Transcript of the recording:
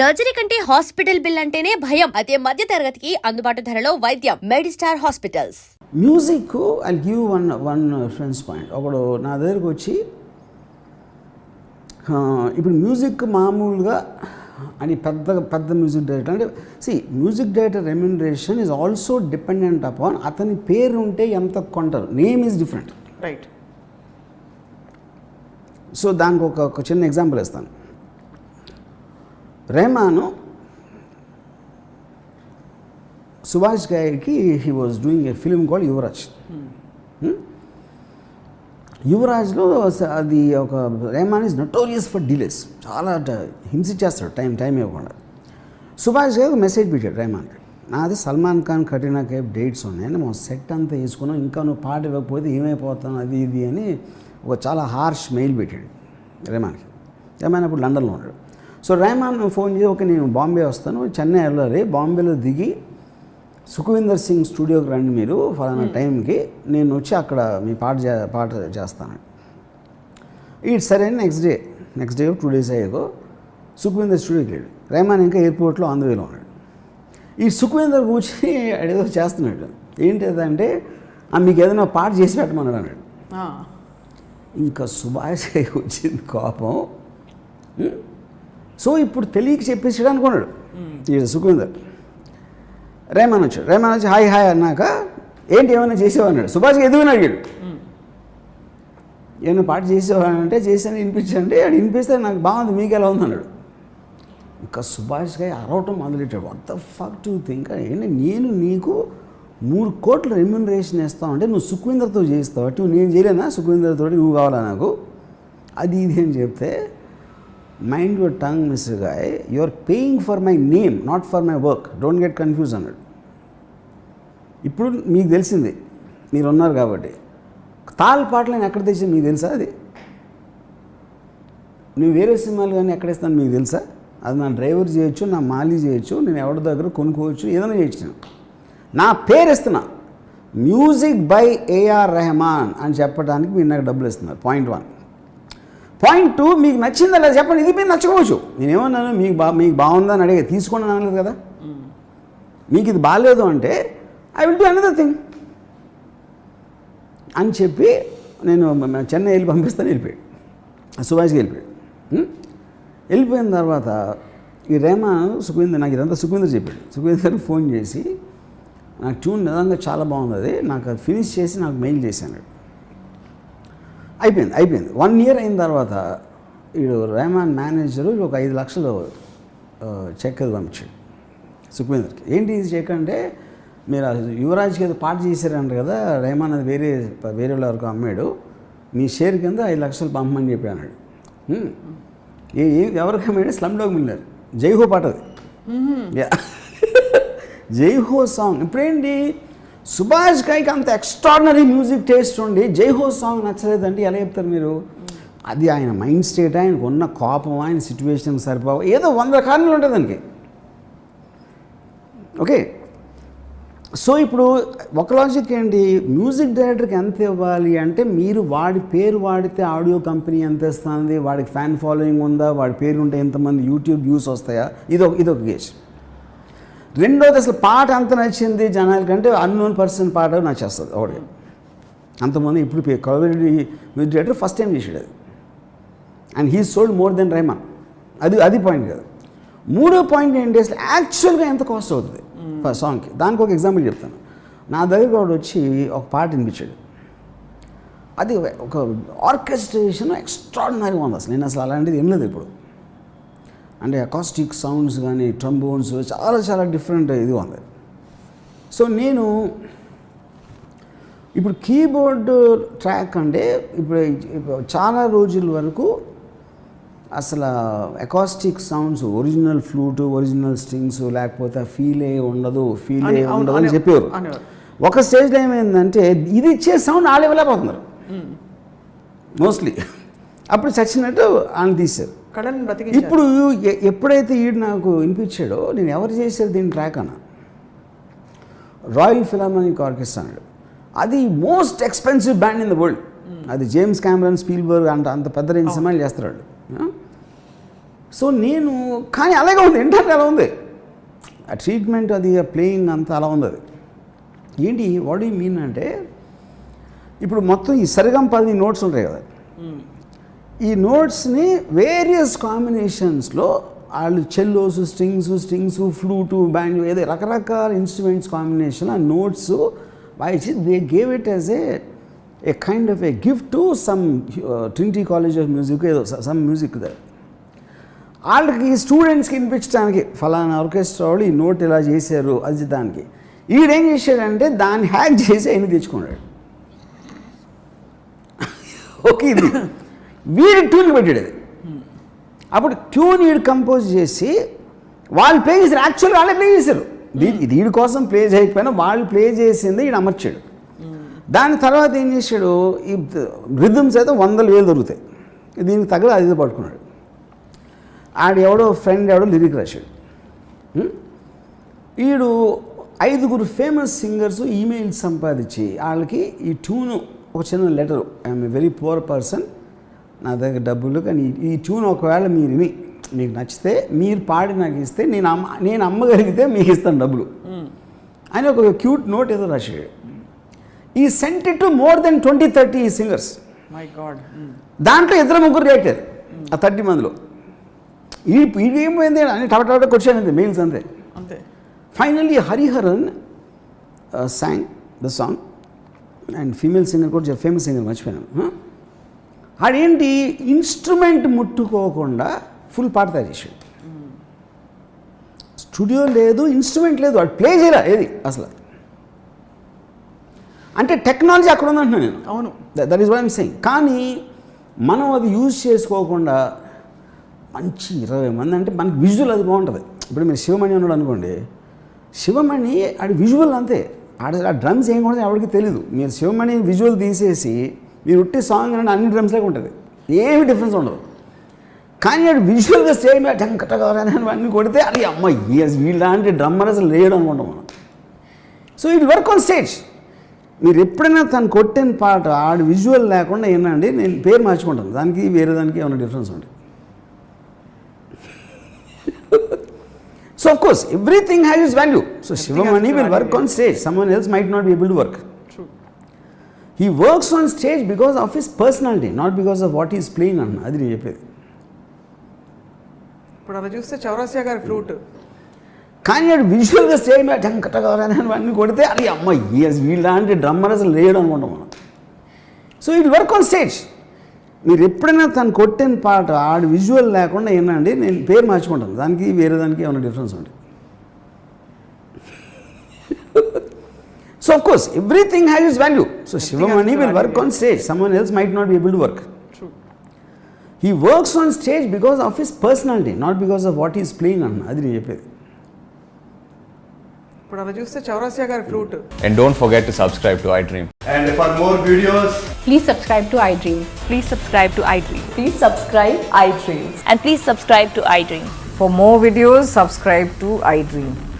Surgery కంటే hospital bill అంటేనే భయం. అదే మధ్య తరగతికి అందుబాటు ధరలో వైద్యం. Medistar hospitals. Music I give one one friends point ఒకడు నా దగ్గరకు వచ్చి ఆ, ఇప్పుడు మ్యూజిక్ మామూలుగా అని పెద్ద పెద్ద మ్యూజిక్ డైరెక్టర్ అంటే see music director remuneration is also dependent upon అతని పేరు ఉంటే ఎంత కొంటారు. Name is different right so దానికి ఒక ఒక చిన్న ఎగ్జాంపుల్ ఇస్తాను. రెహమాను సుభాష్ గారికి he was doing a film call Yuvraj. Hmm? యువరాజ్లో అది ఒక Rahman is notorious for delays చాలా హింసించేస్తాడు టైం టైం ఇవ్వకుండా. సుభాష్ గారు మెసేజ్ పెట్టాడు రెహమాన్కి. నాది సల్మాన్ ఖాన్ కరీనా కేఫ్ డేట్స్ ఉన్నాయి. మా సెట్ అంతా వేసుకున్నాం. ఇంకా నువ్వు పాట ఇవ్వకపోతే ఏమైపోతాను అది ఇది అని ఒక చాలా హార్ష్ మెయిల్ పెట్టాడు రెహమాన్కి. రెహమాన్ అప్పుడు లండన్లో ఉన్నాడు. సో రెహమాన్ ఫోన్ చేసి ఓకే నేను బాంబే వస్తాను చెన్నై వెళ్ళాలి. బాంబేలో దిగి సుఖవిందర్ సింగ్ స్టూడియోకి రండి మీరు ఫలానా టైంకి. నేను వచ్చి అక్కడ మీ పాట చే పాట చేస్తాను. ఈ సరే next day next day two days అయ్యాకో Sukhwinder స్టూడియోకి వెళ్ళాడు రెహమాన్ ఇంకా ఎయిర్పోర్ట్లో అందువేలో ఉన్నాడు. ఈ సుఖవిందర్ కూర్చొని ఏదో చేస్తున్నాడు. ఏంటి అదంటే "ఆ, మీకు ఏదైనా పాట చేసి పెట్టమన్నాడు అన్నాడు. ఇంకా సుభాష్ వచ్చింది కోపం? సో ఇప్పుడు తెలియక చెప్పేసాడు అనుకున్నాడు. ఈ సుఖవిందర్ రేమాన్ వచ్చాడు. రేమాన్ వచ్చి హాయ్ హాయ్ అన్నాక ఏంటి ఏమైనా చేసేవా? అన్నాడు. సుభాష్కి ఎదుగుని అడిగాడు. ఏమైనా పాట చేసేవా? అంటే చేశాను వినిపించండి అది వినిపిస్తే నాకు బాగుంది మీకు ఎలా ఉంది? అన్నాడు. ఇంకా సుభాష్ గారి అరవటం మొదలెట్టాడు. What the fuck to think ఏంటి నేను నీకు మూడు కోట్ల రెమ్యునరేషన్ ఇస్తావు అంటే నువ్వు సుఖ్వీందర్తో చేస్తావు? అటు నేను చేయలేనా సుఖ్వీందర్తో నువ్వు కావాలా నాకు? అది ఇది అని చెప్తే mind your tongue mister guy you are paying for my name not for my work don't get confuse అన్నాడు ఇప్పుడు మీకు తెలిసింది మీరు ఉన్నారు కాబట్టి. తాల్ పాటలు నేను ఎక్కడ తెచ్చాను మీకు తెలుసా అది? నువ్వు వేరే సినిమాలు కానీ ఎక్కడ ఇస్తాను మీకు తెలుసా? అది నా డ్రైవర్ చేయొచ్చు నా మాలీ చేయొచ్చు నేను ఎవరి దగ్గర కొనుక్కోవచ్చు ఏదైనా చేయొచ్చు నా పేరు ఇస్తున్నా మ్యూజిక్ బై ఏఆర్ రెహమాన్ అని చెప్పడానికి మీరు నాకు డబ్బులు ఇస్తున్నారు పాయింట్ వన్ పాయింట్ టూ మీకు నచ్చిందా లేదా చెప్పండి. ఇది మీరు నచ్చకపోవచ్చు. నేనేమన్నాను మీకు బా మీకు బాగుందా అని అడిగే తీసుకోండి అనలేదు కదా. మీకు ఇది బాగాలేదు అంటే I will do another thing అని చెప్పి నేను చెన్నై వెళ్ళి పంపిస్తాను వెళ్ళిపోయాడు. సుభాష్కి వెళ్ళిపోయాడు. వెళ్ళిపోయిన తర్వాత ఈ రేమా సుఖవీందర్ నాకు ఇదంతా సుఖవీందర్ చెప్పాడు. సుఖవీందర్ ఫోన్ చేసి నాకు ట్యూన్ నిజంగా చాలా బాగుంది. అది నాకు అది ఫినిష్ చేసి నాకు మెయిల్ చేశాను అయిపోయింది అయిపోయింది. వన్ ఇయర్ అయిన తర్వాత వీడు రెహమాన్ మేనేజరు ఒక ఐదు లక్షలు చెక్ అది పంపించాడు సుఖ్వీందర్కి ఏంటి ఇది చెక్ అంటే మీరు యువరాజ్కి ఏదో పాట చేశారంట కదా రెహమాన్ అది వేరే వేరే వాళ్ళ వరకు అమ్మాడు మీ షేర్ కింద ఐదు లక్షలు పంపమని చెప్పి అన్నాడు. ఏ ఏ- ఎవరికి అమ్మాడు? స్లమ్ డాగ్ మిల్లర్ జైహో పాట అది. జైహో సాంగ్. ఇప్పుడేంటి? సుభాష్ కైకి అంత ఎక్స్ట్రాడినరీ మ్యూజిక్ టేస్ట్ ఉండి జైహో సాంగ్ నచ్చలేదంటే ఎలా చెప్తారు మీరు? అది ఆయన మైండ్ స్టేట్ ఆయనకు ఉన్న కోపం ఆయన సిచ్యువేషన్ సరిపో ఏదో వంద కారణాలు ఉంటాయి దానికి. ఓకే. సో ఇప్పుడు ఒక లాజిక్ ఏంటి? మ్యూజిక్ డైరెక్టర్కి ఎంత ఇవ్వాలి అంటే మీరు వాడి పేరు వాడితే ఆడియో కంపెనీ ఎంత ఇస్తుంది? వాడికి ఫ్యాన్ ఫాలోయింగ్ ఉందా? వాడి పేరు ఉంటే ఎంతమంది యూట్యూబ్ వ్యూస్ వస్తాయా? ఇదొక ఇదొక గేజ్ రెండోది అసలు పాట అంత నచ్చింది జనాలకంటే అన్నోన్ పర్సన్ పాట నచ్చేస్తుంది ఒకటి. అంతమంది ఇప్పుడు పే కవరెడ్డి మ్యూజిక్ డైరెక్టర్ ఫస్ట్ టైం చేసాడు అది. And he sold more than Rahman అది అది పాయింట్ కాదు. మూడో పాయింట్ ఏంటి? అసలు యాక్చువల్గా ఎంత కాస్ట్ అవుతుంది? ఫర్ సాంగ్కి దానికి ఒక ఎగ్జాంపుల్ చెప్తాను. నా దగ్గర వాడు వచ్చి ఒక పాట వినిపించాడు. అది ఒక ఆర్కెస్ట్రేషన్ ఎక్స్ట్రాడినరీగా ఉంది అసలు. నేను అసలు అలాంటిది ఏం లేదు ఇప్పుడు. అంటే అకాస్టిక్ సౌండ్స్ కానీ ట్రంబోన్స్ చాలా చాలా డిఫరెంట్ ఇది ఉంది. సో నేను ఇప్పుడు కీబోర్డ్ ట్రాక్ అంటే ఇప్పుడు చాలా రోజుల వరకు అసలు acoustic sounds original flute original strings లేకపోతే ఫీలే ఉండదు ఫీలే ఉండదు అని చెప్పేవారు. ఒక స్టేజ్లో ఏమైందంటే ఇది ఇచ్చే సౌండ్ వాళ్ళు ఇవ్వలేకపోతున్నారు మోస్ట్లీ అప్పుడు చచ్చినట్టు ఆయన తీశారు కళను బ్రతికించారు ఇప్పుడు ఎప్పుడైతే ఈడు నాకు వినిపించాడో నేను ఎవరు చేశారు దీని ట్రాక్ అన్న? రాయల్ ఫిలామనిక్ ఆర్కెస్ట్రా అన్నాడు. అది most expensive band in the world అది జేమ్స్ క్యామరన్ స్పీల్బర్గ్ అంత అంత పెద్ద రేంజ్ సినిమాలు వాళ్ళు సో నేను కానీ అలాగే ఉంది ఏంటంటే అలా ఉంది. ఆ ట్రీట్మెంట్ అది ప్లేయింగ్ అంతా అలా ఉంది అది. ఏంటి వాట్ యూ మీన్ అంటే ఇప్పుడు మొత్తం ఈ సరిగం పది నోట్స్ ఉంటాయి కదా. ఈ నోట్స్ని వేరియస్ కాంబినేషన్స్లో వాళ్ళు cellos strings strings flute band ఏదో రకరకాల ఇన్స్ట్రుమెంట్స్ కాంబినేషన్ ఆ notes వాయిచి they gave it as a a kind of a gift to some Trinity college of music ఏదో సమ్ మ్యూజిక్ ద వాళ్ళకి స్టూడెంట్స్కి వినిపించడానికి ఫలానా ఆర్కెస్ట్రా వాళ్ళు ఈ నోట్ ఇలా చేశారు అది దానికి. ఈడేం చేశాడంటే దాన్ని హ్యాక్ చేసి ఆయన తెచ్చుకున్నాడు. ఓకే ఇది. వీడి ట్యూన్ పెట్టాడు అది. అప్పుడు ట్యూన్ వీడు కంపోజ్ చేసి వాళ్ళు ప్లే చేశారు. యాక్చువల్గా వాళ్ళే ప్లే చేశారు. దీ- దీని కోసం ప్లే చేయకపోయినా వాళ్ళు ప్లే చేసింది ఈడు అమర్చాడు. దాని తర్వాత ఏం చేశాడు? ఈ రిథమ్స్ అయితే వందల వేలు దొరుకుతాయి. దీనికి తగ్గ అది పట్టుకున్నాడు. ఆడు ఎవడో ఫ్రెండ్ ఎవడో లిరిక్ రాశాడు? వీడు ఐదుగురు ఫేమస్ సింగర్స్ ఈమెయిల్ సంపాదించి వాళ్ళకి ఈ ట్యూన్ ఒక చిన్న letter I'm a very poor person నా దగ్గర డబ్బులు కానీ ఈ- ట్యూన్ ఒకవేళ మీరు విని మీకు నచ్చితే మీరు పాడి నాకు ఇస్తే నేను అమ్మ నేను అమ్మగలిగితే మీకు ఇస్తాను డబ్బులు. అని ఒక క్యూట్ నోట్ ఏదో రాశాడు. ఈ sent to more than twenty thirty singers my god దాంట్లో ఇద్దరు ముగ్గురు రియాక్టర్ ఆ థర్టీ మందిలో. ఈ ఇది ఏమైంది అని క్వశ్చన్ అంతే మెయిల్స్ అంతే. అంతే. Finally Hariharan song the song and female singer కూడా ఫేమస్ సింగర్ మర్చిపోయాను? ఆడేంటి ఇన్స్ట్రుమెంట్ ముట్టుకోకుండా ఫుల్ పాట తయారు చేసాడు. స్టూడియో లేదు ఇన్స్ట్రుమెంట్ లేదు వాడు ప్లే చేయరా ఏది అసలు. అంటే టెక్నాలజీ అక్కడ ఉందంటున్నాను నేను. అవును. That is what I'm saying కానీ మనం అది యూజ్ చేసుకోకుండా మంచి ఇరవై మంది అంటే మనకి విజువల్ అది బాగుంటుంది. ఇప్పుడు మీరు శివమణి ఉన్నాడు అనుకోండి శివమణి ఆడి విజువల్ అంతే. ఆడ ఆ డ్రమ్స్ ఏం కూడా ఎవరికి తెలీదు. మీరు శివమణి విజువల్ తీసేసి మీరు ఉట్టి సాంగ్ అంటే అన్ని డ్రమ్స్ లాగా ఉంటుంది. ఏమి డిఫరెన్స్ ఉండదు. కానీ ఆడు విజువల్గా మీద టంకటగారని అన్నీ కొడితే అది అమ్మ ఎస్ వీళ్ళంటి డ్రమ్మర్ అసలు లేడు అనుకుంటాం మనం. So it work on stage మీరు ఎప్పుడైనా తను కొట్టిన పాట ఆడు విజువల్ లేకుండా ఏంటండి నేను పేరు మార్చుకుంటాను. దానికి వేరే దానికి ఏమైనా డిఫరెన్స్ ఉంటుంది so of course everything has its value so Sivamani will work on stage someone else might not be able to work he works on stage because of his personality not because of what is playing అన్న అది నేను చెప్పేది. ఇప్పుడు అలా చూస్తే చౌరాసియా గారి flute. కానీ ఆడు విజువల్గా స్టేజ్ మీద టంకటగారని అన్నీ కొడితే అది అమ్మ ఎస్ వీళ్ళంటి డ్రమ్మర్ అసలు లేడు అనుకుంటాం మనం. So it work on stage మీరు ఎప్పుడైనా తను కొట్టిన పాట ఆడు విజువల్ లేకుండా ఏంటండి నేను పేరు మార్చుకుంటాను. దానికి వేరే దానికి ఏమైనా డిఫరెన్స్ ఉంటుంది so of course everything has its value so Sivamani will work on stage someone else might not be able to work true he works on stage because of his personality not because of what is playing అన్న అది నేను చెప్పేది ఇప్పుడు అలా చూస్తే చౌరాసియా గారి flute And don't forget to subscribe to iDream. And for more videos, Please subscribe to iDream. Please subscribe to iDream. Please subscribe iDreams. And please subscribe to iDream. For more videos, subscribe to iDream. please like, share, and